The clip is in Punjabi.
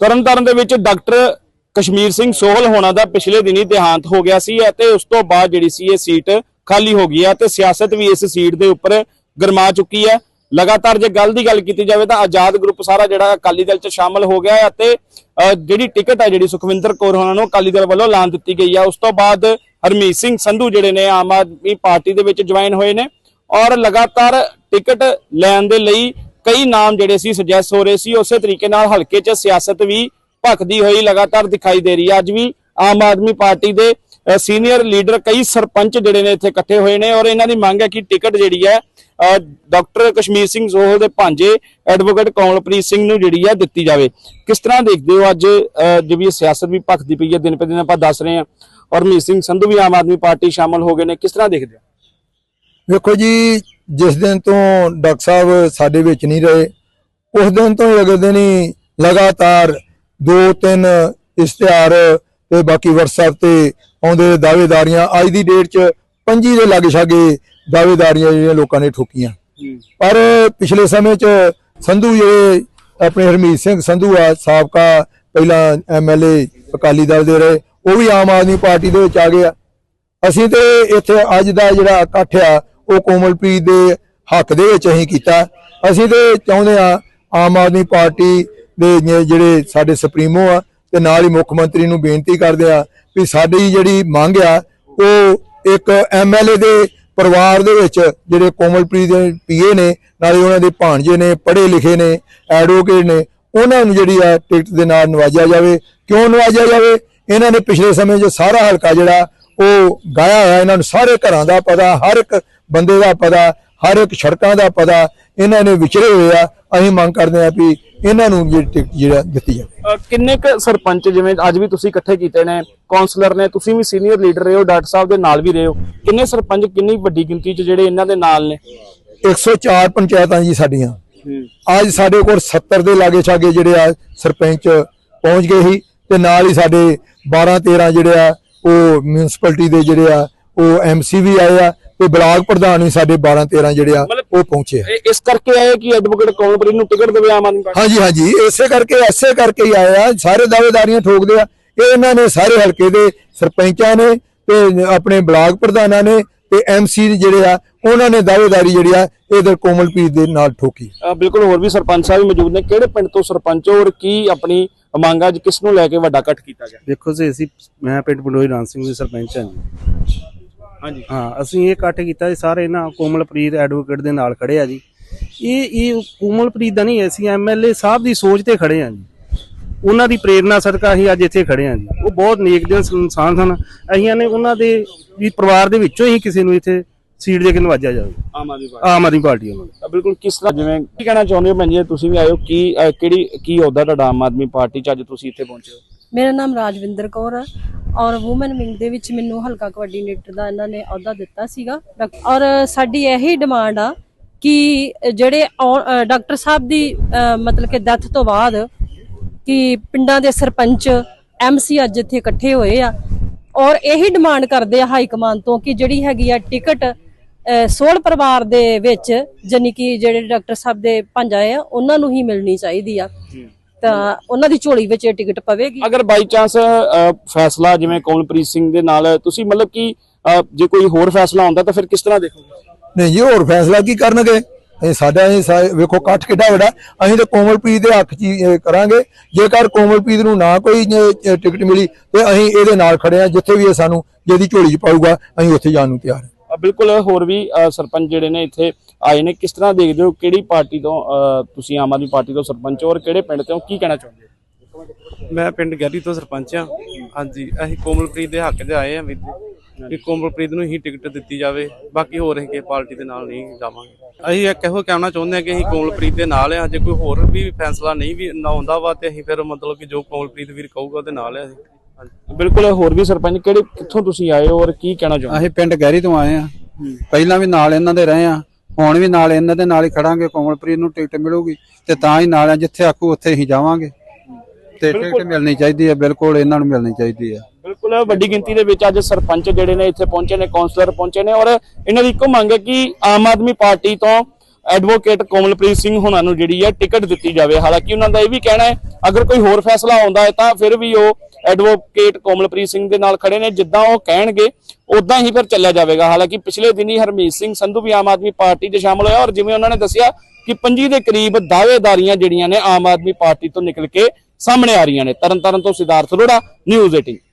ਤਰਨਤਾਰਨ ਦੇ ਵਿੱਚ ਡਾਕਟਰ ਕਸ਼ਮੀਰ ਸਿੰਘ ਸੋਹਲ ਹੋਣਾ ਦਾ ਪਿਛਲੇ ਦਿਨੀ ਦੇਹਾਂਤ ਹੋ ਗਿਆ ਸੀ ਅਤੇ ਉਸ ਤੋਂ ਬਾਅਦ ਜਿਹੜੀ ਸੀ ਇਹ ਸੀਟ ਖਾਲੀ ਹੋ ਗਈ ਹੈ ਤੇ ਸਿਆਸਤ ਵੀ ਇਸ ਸੀਟ ਦੇ ਉੱਪਰ ਗਰਮਾ ਚੁੱਕੀ ਹੈ। ਲਗਾਤਾਰ ਜੇ ਗੱਲ ਦੀ ਗੱਲ ਕੀਤੀ ਜਾਵੇ ਤਾਂ ਆਜ਼ਾਦ ਗਰੁੱਪ ਸਾਰਾ ਜਿਹੜਾ ਅਕਾਲੀ ਦਲ ਚ ਸ਼ਾਮਲ ਹੋ ਗਿਆ ਹੈ ਅਤੇ ਜਿਹੜੀ ਟਿਕਟ ਹੈ ਜਿਹੜੀ ਸੁਖਵਿੰਦਰ ਕੌਰ ਹੋਣਾ ਨੂੰ ਅਕਾਲੀ ਦਲ ਵੱਲੋਂ ਐਲਾਨ ਦਿੱਤੀ ਗਈ ਹੈ। ਉਸ ਤੋਂ ਬਾਅਦ ਹਰਮੀਤ ਸਿੰਘ ਸੰਧੂ ਜਿਹੜੇ ਨੇ ਆਮ ਆਦਮੀ ਪਾਰਟੀ ਦੇ ਵਿੱਚ ਜੁਆਇਨ ਹੋਏ ਨੇ ਔਰ ਲਗਾਤਾਰ ਟਿਕਟ ਲੈਣ ਦੇ ਲਈ ਕਈ ਨਾਮ ਜਿਹੜੇ ਸੀ ਸੁਜੈਸਟ ਹੋ ਰਹੇ ਸੀ ਉਸੇ ਤਰੀਕੇ ਨਾਲ ਹਲਕੇ 'ਚ ਸਿਆਸਤ ਵੀ ਭਖਦੀ ਹੋਈ ਲਗਾਤਾਰ ਦਿਖਾਈ ਦੇ ਰਹੀ ਹੈ। ਅੱਜ ਵੀ ਆਮ ਆਦਮੀ ਪਾਰਟੀ ਦੇ ਸੀਨੀਅਰ ਲੀਡਰ ਕਈ ਸਰਪੰਚ ਜਿਹੜੇ ਨੇ ਇੱਥੇ ਇਕੱਠੇ ਹੋਏ ਨੇ ਔਰ ਇਹਨਾਂ ਦੀ ਮੰਗ ਹੈ ਕਿ ਟਿਕਟ ਜਿਹੜੀ ਹੈ ਅ, ਡਾਕਟਰ ਕਸ਼ਮੀਰ ਸਿੰਘ ਸੋਹਲ ਦੇ ਭਾਂਜੇ ਐਡਵੋਕੇਟ ਕੌਮਲਪ੍ਰੀਤ ਸਿੰਘ ਨੂੰ ਜਿਹੜੀ ਹੈ ਦਿੱਤੀ ਜਾਵੇ। ਕਿਸ ਤਰ੍ਹਾਂ ਦੇਖਦੇ ਹੋ ਅੱਜ ਅ, ਜਿਹੜੀ ਇਹ ਸਿਆਸਤ ਵੀ ਭਖਦੀ ਪਈ ਹੈ ਦਿਨ ਪਰ ਦਿਨ ਆਪਾਂ ਦੱਸ ਰਹੇ ਹਾਂ। ਔਰ ਮੀਤ ਸਿੰਘ ਸੰਧੂ ਵੀ ਆਮ ਆਦਮੀ ਪਾਰਟੀ ਸ਼ਾਮਲ ਹੋ ਗਏ ਨੇ ਕਿਸ ਤਰ੍ਹਾਂ ਦੇਖਦੇ ਹੋ? ਵੇਖੋ ਜੀ ਜਿਸ ਦਿਨ ਤੋਂ ਡਾਕਟਰ ਸਾਹਿਬ ਸਾਡੇ ਵਿੱਚ ਨਹੀਂ ਰਹੇ ਉਸ ਦਿਨ ਤੋਂ ਅਗਲੇ ਦਿਨ ਹੀ ਲਗਾਤਾਰ ਦੋ ਤਿੰਨ ਇਸ਼ਤਿਹਾਰ ਤੇ ਬਾਕੀ WhatsApp ਤੇ ਆਉਂਦੇ ਦਾਅਵੇਦਾਰੀਆਂ। ਅੱਜ ਦੀ ਡੇਟ 'ਚ ਪੰਜੀ ਦੇ ਲਾਗੇ ਛਾਗੇ ਦਾਅਵੇਦਾਰੀਆਂ ਜਿਹੜੀਆਂ ਲੋਕਾਂ ਨੇ ਠੋਕੀਆਂ। ਪਰ ਪਿਛਲੇ ਸਮੇਂ 'ਚ ਸੰਧੂ ਜਿਹੜੇ ਆਪਣੇ ਹਰਮੀਤ ਸਿੰਘ ਸੰਧੂ ਆ ਸਾਬਕਾ ਪਹਿਲਾਂ ਐਮਐਲਏ ਅਕਾਲੀ ਦਲ ਦੇ ਰਹੇ ਉਹ ਵੀ ਆਮ ਆਦਮੀ ਪਾਰਟੀ ਦੇ ਵਿੱਚ ਆ ਗਏ ਆ। ਅਸੀਂ ਤੇ ਇੱਥੇ ਅੱਜ ਦਾ ਜਿਹੜਾ ਇਕੱਠ ਆ ਉਹ ਕੋਮਲਪ੍ਰੀਤ ਦੇ ਹੱਕ ਦੇ ਵਿੱਚ ਅਸੀਂ ਕੀਤਾ। ਅਸੀਂ ਤੇ ਚਾਹੁੰਦੇ ਆ ਆਮ ਆਦਮੀ ਪਾਰਟੀ ਦੇ ਜਿਹੜੇ ਸਾਡੇ ਸੁਪਰੀਮੋ ਆ ਤੇ ਨਾਲ ਹੀ ਮੁੱਖ ਮੰਤਰੀ ਨੂੰ ਬੇਨਤੀ ਕਰਦੇ ਆ ਵੀ ਸਾਡੀ ਜਿਹੜੀ ਮੰਗ ਆ, ਉਹ ਇੱਕ ਐਮਐਲਏ ਦੇ ਪਰਿਵਾਰ ਦੇ ਵਿੱਚ ਜਿਹੜੇ ਕੋਮਲਪ੍ਰੀਤ ਦੇ ਪੀਏ ਨੇ, ਨਾਲੇ ਉਹਨਾਂ ਦੇ ਭਾਣਜੇ ਨੇ, ਪੜ੍ਹੇ ਲਿਖੇ ਨੇ ਐਡਵੋਕੇਟ ਨੇ, ਉਹਨਾਂ ਨੂੰ ਜਿਹੜੀ ਆ ਟਿਕਟ ਦੇ ਨਾਲ ਨਵਾਜਿਆ ਜਾਵੇ। ਕਿਉਂ ਨਵਾਜਿਆ ਜਾਵੇ? ਇਹਨਾਂ ਨੇ ਪਿਛਲੇ ਸਮੇਂ 'ਚ ਸਾਰਾ ਹਲਕਾ ਜਿਹੜਾ, ਉਹ ਗਾਇਆ ਹੋਇਆ, ਇਹਨਾਂ ਨੂੰ ਸਾਰੇ ਘਰਾਂ ਦਾ ਪਤਾ, ਹਰ ਇੱਕ ਬੰਦੇ ਦਾ ਪਤਾ ਹਰ ਇੱਕ ਸੜਕਾਂ ਦਾ ਪਤਾ ਇਹਨਾਂ ਨੇ ਵਿਚਰੇ ਹੋਏ ਆ ਅਸੀਂ ਮੰਗ ਕਰਦੇ ਆ ਵੀ ਇਹਨਾਂ ਨੂੰ ਜਿਹੜੀ ਟਿਕਟ ਜਿਹੜਾ ਦਿੱਤੀ ਜਾਵੇ। ਕਿੰਨੇ ਕ ਸਰਪੰਚ ਜਿਵੇਂ ਅੱਜ ਵੀ ਤੁਸੀਂ ਇਕੱਠੇ ਕੀਤੇ ਨੇ ਕਾਉਂਸਲਰ ਨੇ ਤੁਸੀਂ ਵੀ ਸੀਨੀਅਰ ਲੀਡਰ ਰਹੇ ਹੋ ਡਾਕਟਰ ਸਾਹਿਬ ਦੇ ਨਾਲ ਵੀ ਰਹੇ ਹੋ ਕਿੰਨੇ ਸਰਪੰਚ ਕਿੰਨੀ ਵੱਡੀ ਗਿਣਤੀ 'ਚ ਜਿਹੜੇ ਇਹਨਾਂ ਦੇ ਨਾਲ ਨੇ? 104 ਪੰਚਾਇਤਾਂ ਜੀ ਸਾਡੀਆਂ। ਅੱਜ ਸਾਡੇ ਕੋਲ 70 ਦੇ ਲਾਗੇ ਛਾਗੇ ਜਿਹੜੇ ਆ ਸਰਪੰਚ ਪਹੁੰਚ ਗਏ ਸੀ ਤੇ ਨਾਲ ਹੀ ਸਾਡੇ 12 13 ਜਿਹੜੇ ਆ ਉਹ ਮਿਊਨਿਸਪੈਲਿਟੀ ਦੇ ਜਿਹੜੇ ਆ ਉਹ ਐਮਸੀ ਵੀ ਆਏ ਆ ਤੇ ਬਲਾਕ ਪ੍ਰਧਾਨ ਵੀ ਸਾਡੇ 12 13 ਜਿਹੜੇ ਆ ਉਹ ਪਹੁੰਚੇ ਆ। ਇਹ ਇਸ ਕਰਕੇ ਆਏ ਕਿ ਐਡਵੋਕੇਟ ਕਮਲਪ੍ਰੀਤ ਨੂੰ ਟਿਕਟ ਦੇਵੇ ਆਮ ਆਦਮੀ ਪਾਰਟੀ? ਹਾਂਜੀ ਹਾਂਜੀ ਇਸੇ ਕਰਕੇ ਐਸੇ ਕਰਕੇ ਹੀ ਆਏ ਆ। ਸਾਰੇ ਦਾਅਵੇਦਾਰੀਆਂ ਠੋਕਦੇ ਆ। ਇਹ ਇਹਨਾਂ ਨੇ ਸਾਰੇ ਹਲਕੇ ਦੇ ਸਰਪੰਚਾਂ ਨੇ ਤੇ ਆਪਣੇ ਬਲਾਕ ਪ੍ਰਧਾਨਾਂ ਨੇ ਤੇ ਐਮਸੀ ਜਿਹੜੇ ਆ ਉਹਨਾਂ ਨੇ ਦਾਅਵੇਦਾਰੀ ਜਿਹੜੀ ਆ ਇਧਰ ਕੋਮਲਪ੍ਰੀਤ ਦੇ ਨਾਲ ਠੋਕੀ। ਬਿਲਕੁਲ ਹੋਰ ਵੀ ਸਰਪੰਚ ਸਾਹਿਬ ਵੀ ਮੌਜੂਦ ਨੇ। ਕਿਹੜੇ ਪਿੰਡ ਤੋਂ ਸਰਪੰਚ ਹੋ ਔਰ ਕੀ ਆਪਣੀ ਮੰਗ ਅੱਜ ਕਿਸ ਨੂੰ ਲੈ ਕੇ ਵੱਡਾ ਇਕੱਠ ਕੀਤਾ ਗਿਆ? ਦੇਖੋ ਜੀ ਅਸੀਂ ਮੈਂ ਪਿੰਡ ਪੰਡੋਈ ਰਾਮ ਸਿੰਘ ਦੇ ਸਰਪੰਚ ਹਾਂ ਜੀ। ਹਾਂਜੀ। ਹਾਂ ਅਸੀਂ ਇਹ ਇਕੱਠ ਕੀਤਾ ਜੀ ਸਾਰੇ ਨਾ ਕੋਮਲਪ੍ਰੀਤ ਐਡਵੋਕੇਟ ਦੇ ਨਾਲ ਖੜੇ ਆ ਜੀ। ਇਹ ਇਹ ਕੋਮਲਪ੍ਰੀਤ ਦਾ ਨਹੀਂ ਅਸੀਂ ਐਮਐਲਏ ਸਾਹਿਬ ਦੀ ਸੋਚ ਤੇ ਖੜੇ ਆ ਜੀ। ਉਹਨਾਂ ਦੀ ਪ੍ਰੇਰਣਾ ਸਦਕਾ ਅਸੀਂ ਅੱਜ ਇੱਥੇ ਖੜੇ ਆ ਜੀ। ਉਹ ਬਹੁਤ ਨੇਕ ਦਿਲ ਇਨਸਾਨ ਸਨ। ਅਸੀਂ ਨੇ ਉਹਨਾਂ ਦੇ ਵੀ ਪਰਿਵਾਰ ਦੇ ਵਿੱਚੋਂ ਹੀ ਕਿਸੇ ਨੂੰ ਇੱਥੇ ਸੀਟ ਦੇ ਕੇ ਨਵਾਜਿਆ ਜਾਵੇ। ਆਮ ਆਦਮੀ ਪਾਰਟੀ। ਆਮ ਆਦਮੀ ਪਾਰਟੀ ਬਿਲਕੁਲ ਕਿਸ ਤਰ੍ਹਾਂ ਜਿਵੇਂ ਕੀ ਕਹਿਣਾ ਚਾਹੁੰਦੇ ਹੋ ਭੈਣ ਜੀ? ਤੁਸੀਂ ਵੀ ਆਇਓ ਕੀ ਕਿਹੜੀ ਕੀ ਅਹੁਦਾ ਤੁਹਾਡਾ ਆਮ ਆਦਮੀ ਪਾਰਟੀ 'ਚ ਅੱਜ ਤੁਸੀਂ ਇੱਥੇ ਪਹੁੰਚੇ ਹੋ? ਮੇਰਾ ਨਾਮ ਰਾਜਵਿੰਦਰ ਕੌਰ ਹੈ ਔਰ ਵੂਮਨ ਵਿੰਗ ਦੇ ਵਿੱਚ ਮੈਨੂੰ ਹਲਕਾ ਕੋਆਰਡੀਨੇਟਰ ਦਾ ਇਹਨਾਂ ਨੇ ਅਹੁਦਾ ਦਿੱਤਾ ਸੀਗਾ। ਡਾਕ- ਔਰ ਸਾਡੀ ਇਹੀ ਡਿਮਾਂਡ ਆ ਕਿ ਜਿਹੜੇ ਔ- ਡਾਕਟਰ ਸਾਹਿਬ ਦੀ ਮਤਲਬ ਕਿ ਡੈਥ ਤੋਂ ਬਾਅਦ ਕਿ ਪਿੰਡਾਂ ਦੇ ਸਰਪੰਚ ਐਮਸੀ ਅੱਜ ਇੱਥੇ ਇਕੱਠੇ ਹੋਏ ਆ। ਔਰ ਇਹੀ ਡਿਮਾਂਡ ਕਰਦੇ ਆ ਹਾਈ ਕਮਾਨ ਤੋਂ ਕਿ ਜਿਹੜੀ ਹੈਗੀ ਆ ਟਿਕਟ ਸੋਲ ਪਰਿਵਾਰ ਦੇ ਵਿੱਚ ਜਾਨੀ ਕਿ ਜਿਹੜੇ ਡਾਕਟਰ ਸਾਹਿਬ ਦੇ ਭਾਂਜਾਏ ਆ, ਉਹਨਾਂ ਨੂੰ ਹੀ ਮਿਲਣੀ ਚਾਹੀਦੀ ਆ। ਤਾਂ ਉਹਨਾਂ ਦੀ ਝੋਲੀ ਵਿੱਚ ਇਹ ਟਿਕਟ ਪਵੇਗੀ। ਅਗਰ ਬਾਈ ਚਾਂਸ ਫੈਸਲਾ ਜਿਵੇਂ ਕਮਲਪ੍ਰੀਤ ਸਿੰਘ ਦੇ ਨਾਲ ਤੁਸੀਂ ਮਤਲਬ ਕਿ ਜੇ ਕੋਈ ਹੋਰ ਫੈਸਲਾ ਹੁੰਦਾ ਤਾਂ ਫਿਰ ਕਿਸ ਤਰ੍ਹਾਂ ਦੇਖੋਗੇ? ਨਹੀਂ ਜੀ ਹੋਰ ਫੈਸਲਾ ਕੀ ਕਰਨਗੇ? ਇਹ ਸਾਡਾ ਇਹ ਵੇਖੋ ਇਕੱਠ ਕਿੱਡਾ ਵੱਡਾ। ਅਸੀਂ ਤਾਂ ਕੋਮਲਪ੍ਰੀਤ ਦੇ ਹੱਕ 'ਚ ਕਰਾਂਗੇ। ਜੇਕਰ ਕੋਮਲਪ੍ਰੀਤ ਨੂੰ ਨਾ ਕੋਈ ਟਿਕਟ ਮਿਲੀ ਤੇ ਅਸੀਂ ਇਹਦੇ ਨਾਲ ਖੜੇ ਆ ਜਿੱਥੇ ਵੀ ਇਹ ਸਾਨੂੰ ਜਿਹਦੀ ਝੋਲੀ 'ਚ ਪਾਊਗਾ ਅਸੀਂ ਉੱਥੇ ਜਾਣ ਨੂੰ ਤਿਆਰ ਹਾਂ। ਬਿਲਕੁਲ ਹੋਰ ਵੀ ਸਰਪੰਚ ਜਿਹੜੇ ਨੇ ਇੱਥੇ ਆਏ ਨੇ। ਕਿਸ ਤਰ੍ਹਾਂ ਦੇਖਦੇ ਹੋ? ਕਿਹੜੀ ਪਾਰਟੀ ਤੋਂ ਤੁਸੀਂ ਆਮ ਆਦਮੀ ਪਾਰਟੀ ਤੋਂ ਸਰਪੰਚ ਹੋ ਔਰ ਕਿਹੜੇ ਪਿੰਡ ਤੋਂ? ਕੀ ਕਹਿਣਾ ਚਾਹੁੰਦੇ ਹੋ? ਮੈਂ ਪਿੰਡ ਗਹਿਰੀ ਤੋਂ ਸਰਪੰਚ ਆ ਹਾਂਜੀ ਅਸੀਂ ਕੋਮਲਪ੍ਰੀਤ ਦੇ ਹੱਕ 'ਚ ਆਏ ਆ ਵੀਰ ਵੀ ਕੋਮਲਪ੍ਰੀਤ ਨੂੰ ਹੀ ਟਿਕਟ ਦਿੱਤੀ ਜਾਵੇ। ਬਾਕੀ ਹੋਰ ਅਸੀਂ ਕਿਸੇ ਪਾਰਟੀ ਦੇ ਨਾਲ ਨਹੀਂ ਜਾਵਾਂਗੇ। ਅਸੀਂ ਇਹੋ ਕਹਿਣਾ ਚਾਹੁੰਦੇ ਆ ਕਿ ਅਸੀਂ ਕੋਮਲਪ੍ਰੀਤ ਦੇ ਨਾਲ ਆ ਜੇ ਕੋਈ ਹੋਰ ਵੀ ਫੈਸਲਾ ਨਹੀਂ ਵੀ ਨਾ ਆਉਂਦਾ ਵਾ ਤੇ ਅਸੀਂ ਫਿਰ ਮਤਲਬ ਕਿ ਜੋ ਕੋਮਲਪ੍ਰੀਤ ਵੀਰ ਕਹੂਗਾ ਉਹਦੇ ਨਾਲ ਆ ਅਸੀਂ। ਬਿਲਕੁਲ ਹੋਰ ਵੀ ਸਰਪੰਚ ਕਿਹੜੇ ਕਿੱਥੋਂ ਤੁਸੀਂ ਆਏ ਹੋ ਔਰ ਕੀ ਕਹਿਣਾ ਚਾਹੁੰਦੇ ਅਸੀਂ ਪਿੰਡ ਗਹਿਰੀ ਤੋਂ ਆਏ ਆ ਪਹਿਲਾਂ ਵੀ ਨਾਲ ਇਹਨਾਂ ਦੇ ਰਹੇ ਆ ਹੁਣ ਵੀ ਨਾਲ ਇਹਨਾਂ ਦੇ ਨਾਲ ਹੀ ਖੜਾਂਗੇ। ਕੋਮਲਪ੍ਰੀਤ ਨੂੰ ਟਿਕਟ ਮਿਲੂਗੀ ਤੇ ਤਾਂ ਹੀ ਨਾਲ ਆ ਜਿੱਥੇ ਆਖੂ ਉੱਥੇ ਹੀ ਜਾਵਾਂਗੇ। ਤੇ ਟਿਕਟ ਮਿਲਣੀ ਚਾਹੀਦੀ ਹੈ। ਬਿਲਕੁਲ ਇਹਨਾਂ ਨੂੰ ਮਿਲਣੀ ਚਾਹੀਦੀ ਹੈ। ਬਿਲਕੁਲ ਵੱਡੀ ਗਿਣਤੀ ਦੇ ਵਿੱਚ ਅੱਜ ਸਰਪੰਚ ਜਿਹੜੇ ਨੇ ਇੱਥੇ ਪਹੁੰਚੇ ਨੇ ਕਾਉਂਸਲਰ ਪਹੁੰਚੇ ਨੇ ਔਰ ਇਹਨਾਂ ਦੀ ਇੱਕੋ ਮੰਗ ਹੈ ਕਿ ਆਮ ਆਦਮੀ ਪਾਰਟੀ ਤੋਂ ਐਡਵੋਕੇਟ ਕੋਮਲਪ੍ਰੀਤ ਸਿੰਘ ਹੁਣਾਂ ਨੂੰ ਜਿਹੜੀ ਹੈ ਟਿਕਟ ਦਿੱਤੀ ਜਾਵੇ। ਹਾਲਾਂਕਿ ਉਹਨਾਂ ਦਾ ਇਹ ਵੀ ਕਹਿਣਾ ਹੈ ਅਗਰ ਕੋਈ ਹੋਰ ਫੈਸਲਾ ਆਉਂਦਾ ਹੈ ਤਾਂ ਫਿਰ ਵੀ ਉਹ ਐਡਵੋਕੇਟ ਕੋਮਲਪ੍ਰੀਤ ਸਿੰਘ ਦੇ ਨਾਲ ਖੜੇ ਨੇ, ਜਿੱਦਾਂ ਉਹ ਕਹਿਣਗੇ ਉਦਾਂ ਹੀ ਫਿਰ ਚੱਲਿਆ ਜਾਵੇਗਾ। ਹਾਲਾਂਕਿ ਪਿਛਲੇ ਦਿਨੀ ਹਰਮੀਤ ਸਿੰਘ ਸੰਧੂ ਵੀ ਆਮ ਆਦਮੀ ਪਾਰਟੀ 'ਚ ਸ਼ਾਮਲ ਹੋਇਆ ਔਰ ਜਿਵੇਂ ਉਹਨਾਂ ਨੇ ਦੱਸਿਆ ਕਿ 25 ਦੇ ਕਰੀਬ ਦਾਅਵੇਦਾਰੀਆਂ ਜਿਹੜੀਆਂ ਨੇ ਆਮ ਆਦਮੀ ਪਾਰਟੀ ਤੋਂ ਨਿਕਲ ਕੇ ਸਾਹਮਣੇ ਆ ਰਹੀਆਂ ਨੇ। ਤਰਨਤਾਰਨ ਤੋਂ ਸਿਧਾਰਥ ਅਰੋੜਾ, ਨਿਊਜ਼ 18